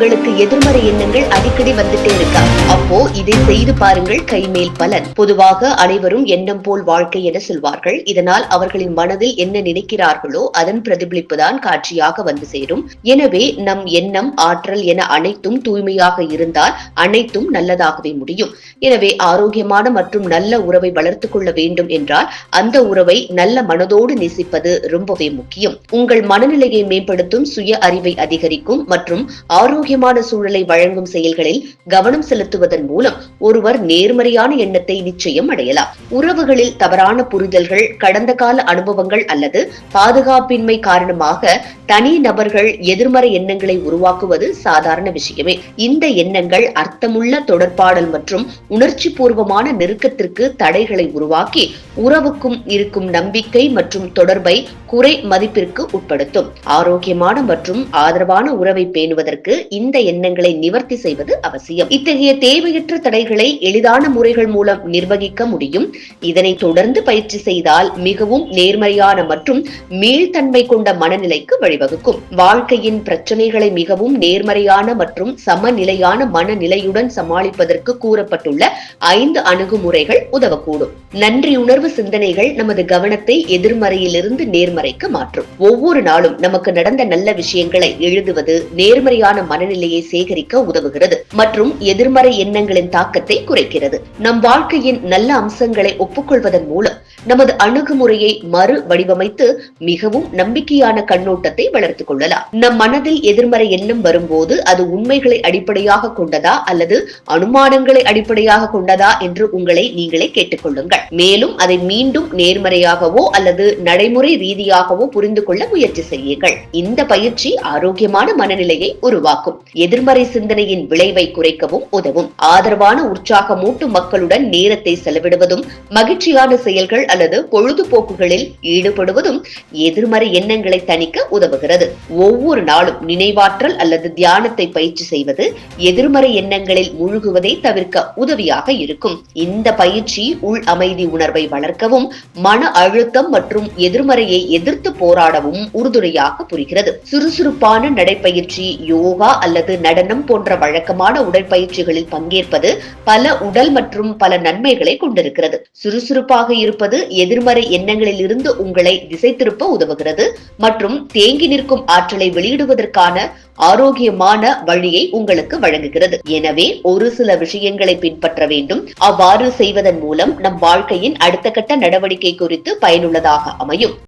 உங்களுக்கு எதிர்மறை எண்ணங்கள் அடிக்கடி வந்துட்டே இருக்கா? அப்போ இதை செய்து பாருங்கள் கைமேல் பலன். பொதுவாக அனைவரும் எண்ணம் போல் வாழ்க்கை என சொல்வார்கள். இதனால் அவர்களின் மனதில் என்ன நினைக்கிறார்களோ அதன் பிரதிபலிப்பு தான் காட்சியாக வந்து சேரும். எனவே நம் எண்ணம் ஆற்றல் என அனைத்தும் தூய்மையாக இருந்தால் அனைத்தும் நல்லதாகவே முடியும். எனவே ஆரோக்கியமான மற்றும் நல்ல உறவை வளர்த்துக் கொள்ள வேண்டும் என்றால் அந்த உறவை நல்ல மனதோடு நேசிப்பது ரொம்பவே முக்கியம். உங்கள் மனநிலையை மேம்படுத்தும் சுய அறிவை அதிகரிக்கும் மற்றும் ஆரோக்கிய ஆரோக்கியமான சூழலை வழங்கும் செயல்களில் கவனம் செலுத்துவதன் மூலம் ஒருவர் நேர்மறையான எண்ணத்தை நிச்சயம் அடையலாம். உறவுகளில் தவறான புரிதல்கள் கடந்த கால அனுபவங்கள் அல்லது பாதுகாப்பின்மை காரணமாக தனி நபர்கள் எதிர்மறை எண்ணங்களை உருவாக்குவது சாதாரண விஷயமே. இந்த எண்ணங்கள் அர்த்தமுள்ள தொடர்பாடல் மற்றும் உணர்ச்சி பூர்வமான நெருக்கத்திற்கு தடைகளை உருவாக்கி உறவுக்கும் இருக்கும் நம்பிக்கை மற்றும் தொடர்பை குறை மதிப்பிற்கு உட்படுத்தும். ஆரோக்கியமான மற்றும் ஆதரவான உறவை பேணுவதற்கு இந்த எண்ணங்களை நிவர்த்தி செய்வது அவசியம். இத்தகைய தேவையற்ற தடைகளை எளிதான முறைகள் மூலம் நிர்வகிக்க முடியும். இதனை தொடர்ந்து பயிற்சி செய்தால் மிகவும் நேர்மறையான மற்றும் மீள்தன்மை கொண்ட மனநிலைக்கு வழிவகுக்கும். வாழ்க்கையின் பிரச்சனைகளை மிகவும் நேர்மறையான மற்றும் சமநிலையான மனநிலையுடன் சமாளிப்பதற்கு கூறப்பட்டுள்ள ஐந்து அணுகுமுறைகள் உதவக்கூடும். நன்றியுணர்வு சிந்தனைகள் நமது கவனத்தை எதிர்மறையிலிருந்து நேர்மறைக்கு மாற்றும். ஒவ்வொரு நாளும் நமக்கு நடந்த நல்ல விஷயங்களை எழுதுவது நேர்மறையான மனநிலை மனநிலையை சேகரிக்க உதவுகிறது மற்றும் எதிர்மறை எண்ணங்களின் தாக்கத்தை குறைக்கிறது. நம் வாழ்க்கையின் நல்ல அம்சங்களை ஒப்புக்கொள்வதன் மூலம் நமது அணுகுமுறையை மறு வடிவமைத்து மிகவும் நம்பிக்கையான கண்ணோட்டத்தை வளர்த்துக் கொள்ளலாம். நம் மனதில் எதிர்மறை எண்ணம் வரும்போது அது உண்மைகளை அடிப்படையாக கொண்டதா அல்லது அனுமானங்களை அடிப்படையாக கொண்டதா என்று உங்களை நீங்களே கேட்டுக்கொள்ளுங்கள் மேலும் அதை மீண்டும் நேர்மறையாகவோ அல்லது நடைமுறை ரீதியாகவோ புரிந்து கொள்ள முயற்சி செய்யுங்கள். இந்த பயிற்சி ஆரோக்கியமான மனநிலையை உருவாக்கும். எதிர்மறை சிந்தனையின் விளைவை குறைக்கவும் உதவும். ஆதரவான உற்சாகமூட்டும் மக்களுடன் நேரத்தை செலவிடுவதும் மகிழ்ச்சியான செயல்கள் அல்லது பொழுதுபோக்குகளில் ஈடுபடுவதும் எதிர்மறை எண்ணங்களை தணிக்க உதவுகிறது. ஒவ்வொரு நாளும் நினைவாற்றல் அல்லது தியானத்தை பயிற்சி செய்வது எதிர்மறை எண்ணங்களில் முழுகுவதை தவிர்க்க உதவியாக இருக்கும். இந்த பயிற்சி உள் அமைதி உணர்வை வளர்க்கவும் மன அழுத்தம் மற்றும் எதிர்மறையை எதிர்த்து போராடவும் உறுதுணையாக புரிகிறது. சுறுசுறுப்பான நடைப்பயிற்சி யோகா அல்லது நடனம் போன்ற வழக்கமான உடற்பயிற்சிகளில் பங்கேற்பது பல உடல் மற்றும் பல நன்மைகளை கொண்டிருக்கிறது. சுறுசுறுப்பாக இருப்பது எதிர்மறை எண்ணங்களில் இருந்து உங்களை திசை திருப்ப உதவுகிறது மற்றும் தேங்கி நிற்கும் ஆற்றலை வெளியிடுவதற்கான ஆரோக்கியமான வழியை உங்களுக்கு வழங்குகிறது. எனவே ஒரு சில விஷயங்களை பின்பற்ற வேண்டும். அவ்வாறு செய்வதன் மூலம் நம் வாழ்க்கையின் அடுத்த கட்ட நடவடிக்கை குறித்து பயனுள்ளதாக அமையும்.